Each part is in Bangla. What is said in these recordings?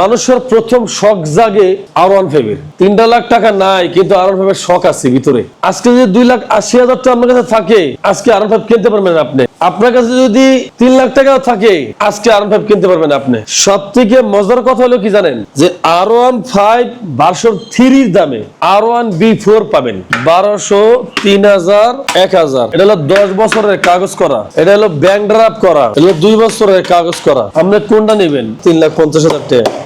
মানুষের প্রথম শখ জাগে আর ওয়ান ফাইভের তিনটা লাখ টাকা নাই, কিন্তু আর ওয়ান ফাইভের শখ আছে ভিতরে। আজকে যদি দুই লাখ আশি হাজার টাকা আপনার কাছে থাকে, আজকে আর ওয়ান ফাইভ কিনতে পারবেন আপনি। আপনার কাছে যদি তিন লাখ টাকাও থাকে, আজকে আর ওয়ান ফাইভ কিনতে পারবেন আপনি। সব থেকে মজার কথা হলো কি জানেন? যে আর ওয়ান ফাইভ বারোশো থ্রির দামে আর ওয়ান বি ফোর পাবেন। বারোশো তিন হাজার, এক হাজার। এটা হলো দশ বছরের কাগজ করা। এটা হলো ব্যাংক ড্রাফট করা। এটা হলো দুই বছরের কাগজ করা। আপনি কোনটা নেবেন? তিন লাখ পঞ্চাশ হাজার টাকা।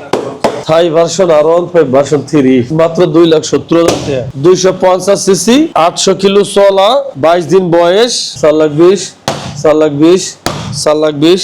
Thai version R one five version three মাত্র দুই লাখ সত্তর হাজার দুইশো পঞ্চাশ সিসি আটশো কিলো চলা, বাইশ দিন বয়স, চার লাখ বিশ, চার লাখ বিশ, চার লাখ বিশ।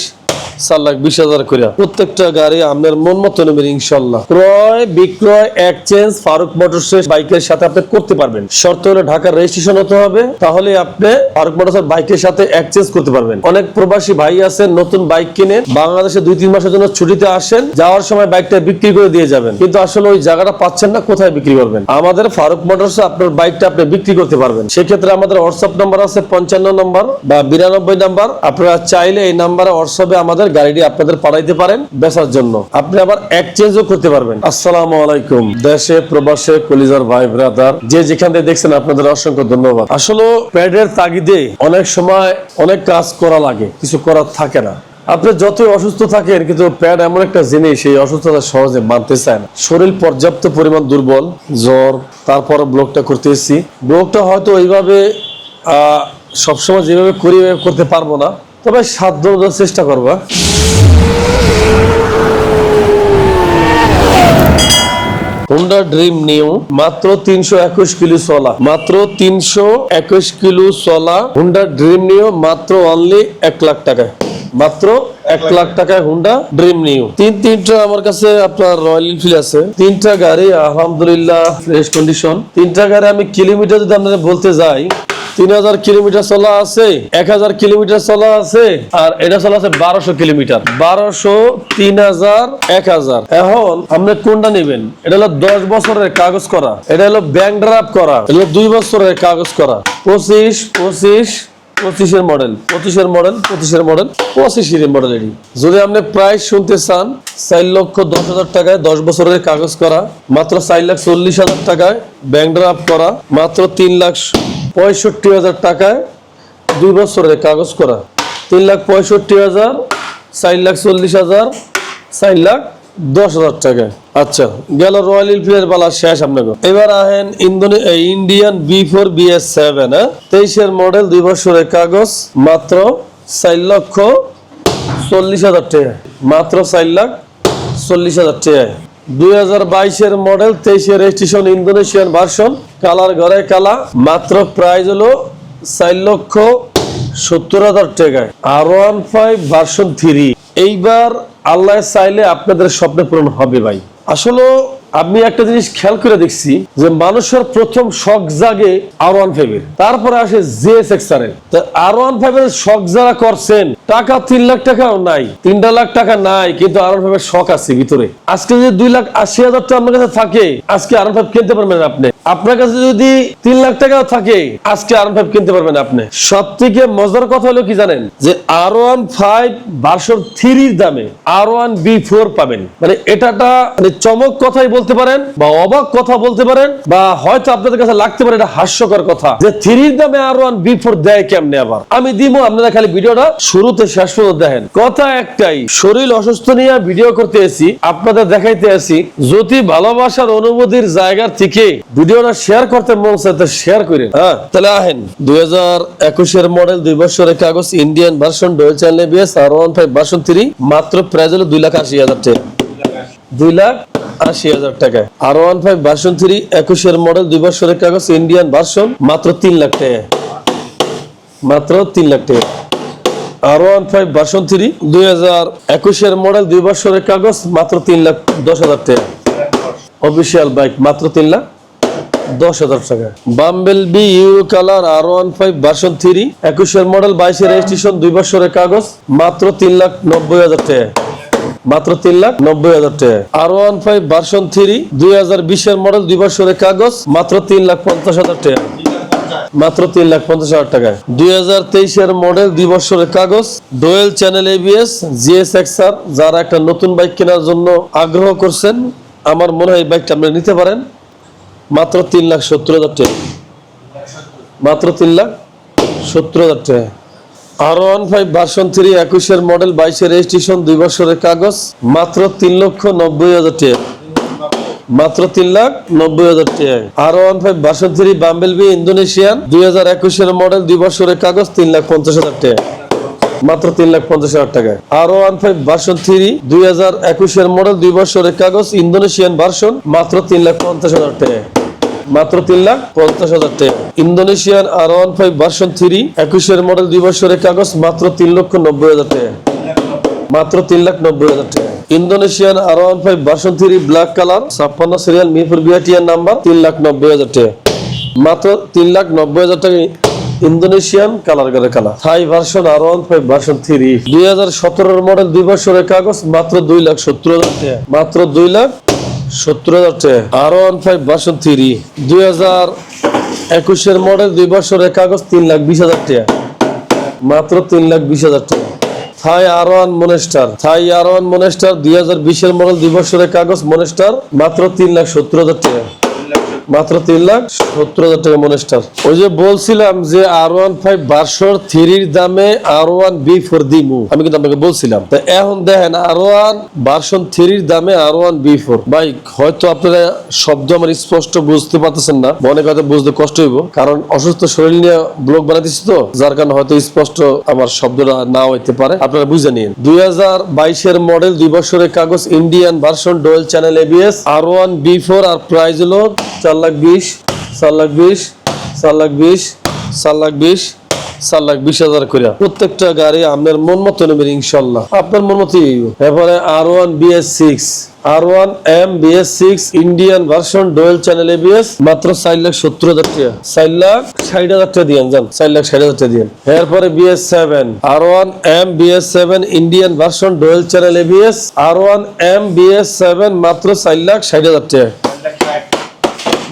চার লাখ বিশ হাজার করে প্রত্যেকটা গাড়ি আপনার মন মতো নেবেন, ইনশাল্লাহ। ক্রয়, বিক্রয় এক্সচেঞ্জ ফারুক মোটরস বাইকের সাথে আপনি করতে পারবেন। শর্ত হলে ঢাকার রেজিস্ট্রেশন হতে হবে, তাহলে আপনি ফারুক মোটরস বাইকের সাথে এক্সচেঞ্জ করতে পারবেন। অনেক প্রবাসী ভাই আছেন, নতুন বাইক কিনে বাংলাদেশে দুই তিন মাসের জন্য ছুটিতে আসেন, যাওয়ার সময় বাইকটা বিক্রি করে দিয়ে যাবেন। কিন্তু আসলে ওই জায়গাটা পাচ্ছেন না, কোথায় বিক্রি করবেন? আমাদের ফারুক মোটরস আপনার বাইকটা আপনি বিক্রি করতে পারবেন। সেক্ষেত্রে আমাদের হোয়াটসঅ্যাপ নাম্বার আছে পঞ্চান্ন নম্বর বা বিরানব্বই নাম্বার। আপনারা চাইলে এই নাম্বারে হোয়াটসঅ্যাপে আমাদের গাড়িটি আপনাদের পাঠাইতে পারেন বেচার জন্য। আপনি আবার এক্সচেঞ্জও করতে পারবেন। আসসালামু আলাইকুম। দেশে প্রবাসে কলিজার ভাই ব্রাদার যে যেখান থেকে দেখছেন আপনাদের অসংখ্য ধন্যবাদ। আসলে প্যাডের তাগিদে অনেক সময় অনেক কাজ করা লাগে কিছু করার থাকে না। আপনি যতই অসুস্থ থাকেন কিন্তু প্যাড এমন একটা জিনিস এই অসুস্থতা সহজে মানতে চায় না। শরীর পর্যাপ্ত পরিমাণ দুর্বল জ্বর তারপর ব্লকটা করতেছি। ব্লকটা হয়তো ওইভাবে আহ, সবসময় যেভাবে করি করতে পারব না। তবে সাধ্য চেষ্টা করবা হুন্ডা ড্রিম নিউ মাত্র তিনশো একুশ কিলো চলা। মাত্র তিনশো একুশ কিলো চলা হুন্ডা ড্রিম নিউ মাত্র অনলি এক লাখ টাকায়। মাত্র এক লাখ টাকায় হুন্ডা ড্রিম নিউ তিন তিনটা আমার কাছে আপনার রয়্যাল এনফিল্ড আছে। তিনটা গাড়ি, আলহামদুলিল্লাহ ফ্রেশ কন্ডিশন তিনটা গাড়ি আমি কিলোমিটার যদি আপনাদের বলতে যাই তিন হাজার কিলোমিটার চলা আছে, এক হাজার কিলোমিটার চলা আছে, আর এটা চলা আছে বারোশো কিলোমিটার। বারোশো, তিন হাজার, এক হাজার। এখন আপনি কোনটা নেবেন? এটা হলো দশ বছরের কাগজ করা। এটা হলো ব্যাংক ড্রাফট করা। এটা হলো দুই বছরের কাগজ করা। পঁচিশ পঁচিশ, পঁচিশের মডেল পঁচিশের মডেল পঁচিশের মডেল পঁচিশের মডেল এটি যদি আপনি প্রাইস শুনতে চান, চার লক্ষ দশ হাজার টাকায় দশ বছরের কাগজ করা, মাত্র চার লাখ চল্লিশ হাজার টাকায় ব্যাংক ড্রাফট করা, মাত্র তিন লাখ পঁয়ষট্টি হাজার টাকায় দুই বছরের কাগজ করা। তিন লাখ পঁয়ষট্টি হাজার, চার লাখ চল্লিশ হাজার, চার লাখ দশ হাজার টাকায়। আচ্ছা গেল রয়্যাল এনফিল্ডের পালা শেষ আপনাকে। এবার আহেন ইন্দোনে Indian B four B S seven তেইশের মডেল দুই বছরের কাগজ, মাত্র চার লক্ষ চল্লিশ হাজার টাকা মাত্র চার লাখ চল্লিশ হাজার টাকা রেজিস্ট্রেশন ইন্দোনেশিয়ান ভার্সন কালার ঘরে কালা মাত্র প্রাইস হলো লক্ষ সত্তর হাজার টাকায়। আর ওয়ান ফাইভ ভার্সন এইবার আল্লাহ চাইলে আপনাদের স্বপ্ন পূরণ হবে ভাই। আসলে আমি একটা জিনিস খেয়াল করে দেখছি যে মানুষের প্রথম শখ জাগে আর ওয়ান ফাইভ এর। তারপরে আসে GS X R one five এর শখ যারা করছেন টাকা তিন লাখ টাকাও নাই, তিনটা লাখ টাকা নাই, কিন্তু আর ওয়ান শখ আছে ভিতরে। আজকে যদি দুই লাখ আশি হাজার টাকা আপনার কাছে থাকে, আজকে আর ওয়ান কিনতে পারবেন আপনি। আপনার কাছে যদি তিন লাখ টাকাও থাকে, আজকে আর ফাইভ কিনতে পারবেন আপনি। সব থেকে মজার কথা হলো কি জানেন? যে আর ওয়ান ফাইভ ভার্সন থ্রির দামে আর ওয়ান বি ফোর পাবেন। মানে এটাটা মানে চমক কথাই বলতে পারেন, বা অবাক কথা বলতে পারেন, বা হয়তো আপনাদের কাছে লাগতে পারে এটা হাস্যকর কথা। যে থ্রির দামে আর ওয়ান বি ফোর দেয় কেমনে আবার? আমি দিব আপনারা খালি ভিডিওটা শুরুতে শেষ পর্যন্ত দেখেন। কথা একটাই, শরীর অসুস্থ নিয়ে ভিডিও করতে এসি আপনাদের দেখাইতে আসি। যদি ভালোবাসার অনুভূতির জায়গা থেকে ভিডিওটা শেয়ার করতে মন চায়, তো শেয়ার করেন। হ্যাঁ তাহলে আহেন দুই হাজার একুশের মডেল দুই বছরের কাগজ Indian version dual channel ABS R one five version three মাত্র প্রাইস হলো দুই লাখ আশি হাজার টাকা। দুই লাখ আশি হাজার টাকায় R one five version three একুশের মডেল দুই বছরের কাগজ ইন্ডিয়ান ভার্সন মাত্র তিন লাখ টাকা। মাত্র তিন লাখ টাকা। R one five version three দুই হাজার একুশের মডেল দুই বছরের কাগজ, মাত্র তিন লাখ দশ হাজার টাকা। অফিসিয়াল বাইক মাত্র তিন লাখ দশ হাজার টাকা। Bumble B U colour R one five version three একুশের মডেল বাইশের রেজিস্ট্রেশন দুই বছরের কাগজ, মাত্র তিন লাখ নব্বই হাজার টাকা। মাত্র তিন লাখ নব্বই হাজার টাকা। R one five version three দুই হাজার বিশের মডেল দুই বছরের কাগজ, মাত্র তিন লাখ পঞ্চাশ হাজার টাকা। মাত্র তিন লাখ পঞ্চাশ হাজার টাকায়। দুই হাজার তেইশের মডেল দুই বছরের কাগজ dual channel ABS GS XR যারা একটা নতুন বাইক কেনার জন্য আগ্রহ করছেন, আমার মনে হয় বাইকটা আপনারা নিতে পারেন। মাত্র তিন লাখ সত্তর হাজার টাকা। মাত্র তিন লাখ সত্তর হাজার টাকা R one five version three একুশের মডেল বাইশের রেজিস্ট্রেশন দুই বছরের কাগজ, মাত্র তিন লক্ষ নব্বই হাজার টাকা। মাত্র তিন লাখ নব্বই হাজার টাকা R one five version bumble B Indonesian, দুই হাজার একুশের মডেল দুই বছরের কাগজ তিন লাখ পঞ্চাশ হাজার টাকা মাত্র তিন লাখ পঞ্চাশ হাজার টাকায়। R one five version three দুই হাজার একুশের মডেল দুই বছরের কাগজ ইন্দোনেশিয়ান ভার্সন, মাত্র তিন লাখ পঞ্চাশ হাজার টাকায়। মাত্র তিন লাখ পঞ্চাশ হাজার টাকা Indonesian R one five version three একুশের মডেল দুই বছরের কাগজ মাত্র তিন লক্ষ নব্বই হাজার টাকা মাত্র তিন লাখ নব্বই হাজার টাকা Indonesian R one five version three black colour ছাপ্পান্ন সিরিয়াল মিরপুর বিআটিয়ার নাম্বার তিন লাখ নব্বই হাজার টাকা। মাত্র তিন লাখ নব্বই হাজার টাকা ইন্দোনেশিয়ান কালার করে colour Thai version R one five version three দুই হাজার সতেরোর মডেল দুই বছরের কাগজ, মাত্র দুই লাখ সত্তর হাজার টাকা। মাত্র দুই লাখ সত্তর হাজার টাকা। R one five version three দুই হাজার একুশের মডেল দুই বছরের কাগজ, তিন লাখ বিশ হাজার টাকা। মাত্র তিন লাখ বিশ হাজার টাকা। থাই আর ওয়ান মনেস্টার। থাই আর ওয়ান মনেস্টার দুই হাজার বিশের মডেল দুই কাগজ মনেস্টার, মাত্র তিন লাখ সত্তর হাজার টাকা। মাত্র তিন লাখ সত্তর হাজার টাকা মনেস্টার। ওই যে বলছিলাম যে আর ওয়ান ফাইভ বারশোর থ্রির দামে আর ওয়ান বি ফোর দিমু আমি কিন্তু আপনাকে বলছিলাম। তো এখন দেখেন আর ওয়ান ভার্সন থ্রির দামে আর ওয়ান বি ফোর ভাই, হয়তো আপনারা শব্দ আমার স্পষ্ট বুঝতে পারতেছেন না। অনেক হয়তো বুঝতে কষ্ট হইব। কারণ অসুস্থ শরীর নিয়ে ব্লগ বানাইতেছি তো, যার কারণে হয়তো স্পষ্ট আমার শব্দটা না হইতে পারে। আপনারা বুঝে নিন। দুই হাজার বাইশের মডেল দুই বছরের কাগজ Indian version dual channel ABS R one B four আর প্রাইজ হলো চার লাখ বিশ চার লাখ বিশ চার লাখ বিশ চার লাখ বিশ চার লাখ বিশ হাজার করে প্রত্যেকটা গাড়ি আপনার মন মতো নেবেন, ইনশাল্লাহ। আপনার মন মতোই এরপরে R one BS six R one M BS six Indian version dual channel ABS মাত্র চার লাখ সত্তর হাজার টাকা। চার লাখ ষাট হাজার টাকা দিয়েন যান চার লাখ ষাট হাজার টাকা দিয়েন। এরপরে BS seven R one M BS seven Indian version dual channel ABS R one M BS seven মাত্র চার লাখ ষাট হাজার টাকা।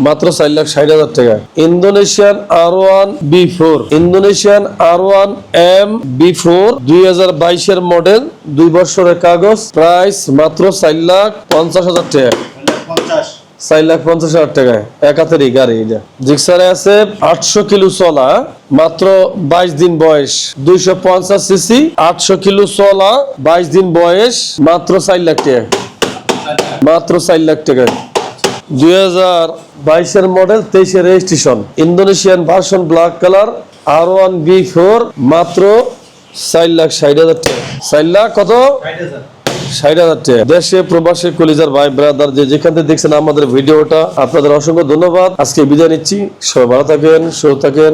মাত্র চার লাখ ষাট হাজার টাকা। Indonesian R one B four. Indonesian R one M B four দুই বাইশের মডেল, দুই বছরের কাগজ প্রাইস মাত্র চার লাখ পঞ্চাশ হাজার টাকা। চার লাখ পঞ্চাশ হাজার টাকায় এক হাতেরই গাড়ি এটা। জিক্সারে আছে আটশো কিলো চলা, মাত্র বাইশ দিন বয়স, দুইশো পঞ্চাশ সিসি আটশো কিলো চলা, বাইশ দিন বয়স, মাত্র চার লাখ টাকা। মাত্র চার লাখ টাকায় দুই হাজার বাইশের মডেল তেইশের registration Indonesian version black colour R one B four মাত্র চার লাখ ষাট হাজার টাকা। চার লাখ কত? দেশে, প্রবাসে, কলিজার ভাই ব্রাদার যে যেখান থেকে দেখছেন আমাদের ভিডিওটা, আপনাদের অসংখ্য ধন্যবাদ। আজকে বিদায় নিচ্ছি। সবাই ভালো থাকেন, সুস্থ থাকেন।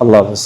আল্লাহ হাফেজ।